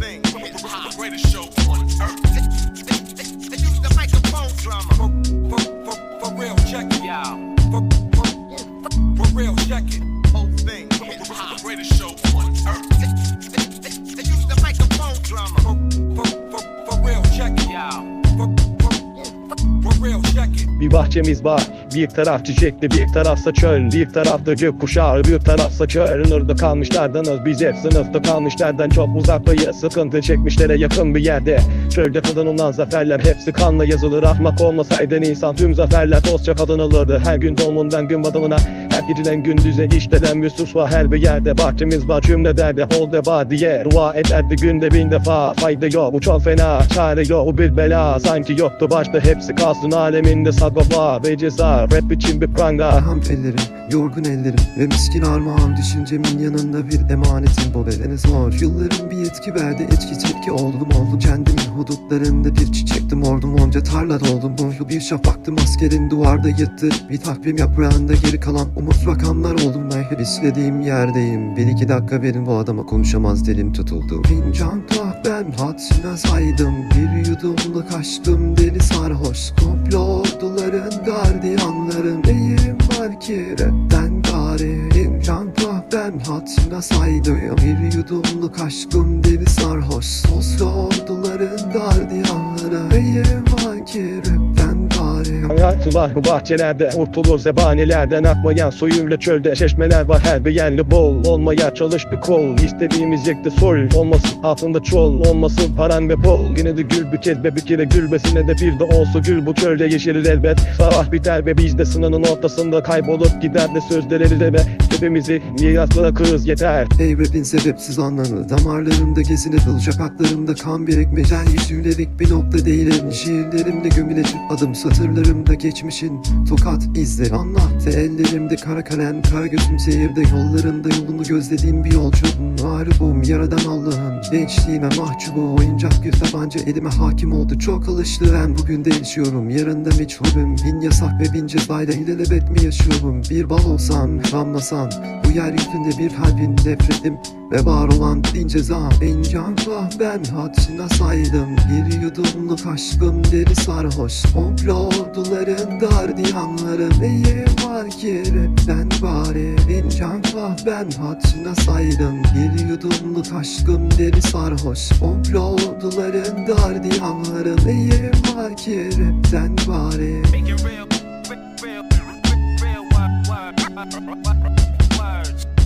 thing. The greatest show on earth. They use the microphone drama. For, for, for, for real, check it. Yeah. For, for, for real, check it. Whole thing. The greatest show on earth. They, use the microphone drama. For, for, for, Bir bahçemiz var Bir taraf çiçekli bir tarafsa çöl Bir tarafta gökkuşağı bir tarafsa çöl. Sınırda kalmışlardınız biz hep sınıfta kalmışlardan çok uzaktayız Sıkıntı çekmişlere yakın bir yerde Çölde kazanılan zaferler hepsi kanla yazılır. Ahmak olmasaydı insan tüm zaferler dostça kazanılırdı. Her gün doğumundan gün batımına Her geceden gündüze işleden sus var her bir yerde Bahçemiz var cümle derdi hold the diye Dua ederdi günde bin defa. Fayda yok bu çok fena Çare yok bu bir bela. Sanki yoktu başta hepsi kalsın aleminde sagopa ve ceza Rap için bir pranga. Ham ellerim, yorgun ellerim ve miskin armağan Düşüncemin yanında bir emanetim bu bedene zor. Yılların bir yetki verdi etki tepki oldum oldum Kendimin hudutlarında bir çiçektim ordum onca tarla doldum. Yıl bir şafaktım askerin duvarda yırttı. Bir takvim yaprağında geri kalan umut rakamlar oldum Ben. Hep istediğim yerdeyim. Bir iki dakika verin bu adama konuşamaz dilim tutuldu. Fincan kahvem hatırına saydım. Bir yudumla kaçtım. Deli sarhoş Komplo orduların gardiyanların Neyim var ki? Rapten gari İmkan kahvem hatırına saydım. Bir yudumluk aşkım deli sarhoş Sosyo orduların gardiyanları var bahçelerde Kurtulur zebanilerden akmayan suyuyla çölde Çeşmeler var. Her bir yerli bol Olmaya çalış bir kol. İstediğimiz yekte sol Olmasın altında çol Olmasın. Paran ve bol Yine de gül bir kez be bir kere gülmesine de bir de olsa gül. Bu çölde yeşerir elbet. Sabah biter ve biz de sınırın ortasında Kaybolup gider de sözleri de ve Hepimizi miras bırakırız yeter. Ey rapin sebepsiz anlamı Damarlarımda gezinip Şakaklarımda kan birikmiş Yeryüzülerik bir nokta değilim. Şiirlerimde gömülecek adım Satırlarımda geçmişin tokat izleri. Anlattı ellerimde kara kalem Kara gözüm seyirde. Yollarında Yolunu gözlediğim bir yolcu Mağrubum yaradan Allah'ım Gençliğime mahcubu. Oyuncak bir tabanca elime hakim oldu. Çok alıştı. Ben bugün değişiyorum Yarında meçhulüm. Bin yasak ve bin cezayla ilelebet mi yaşıyorum? Bir bal olsam damlasan Bu yeryüzünde bir kalbin nefretim ve var olan bin ceza can ben hatırına saydım Bir yudumluk aşkım deri sarhoş Komplo orduların gardiyanları Neyim var ki rapten bari can ben hatırına saydım Bir yudumluk aşkım deri sarhoş Komplo orduların gardiyanları Neyim var ki rapten bari Make it real, real, real, real, word, word, words. Speak, speak,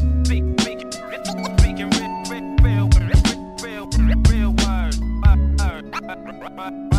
What?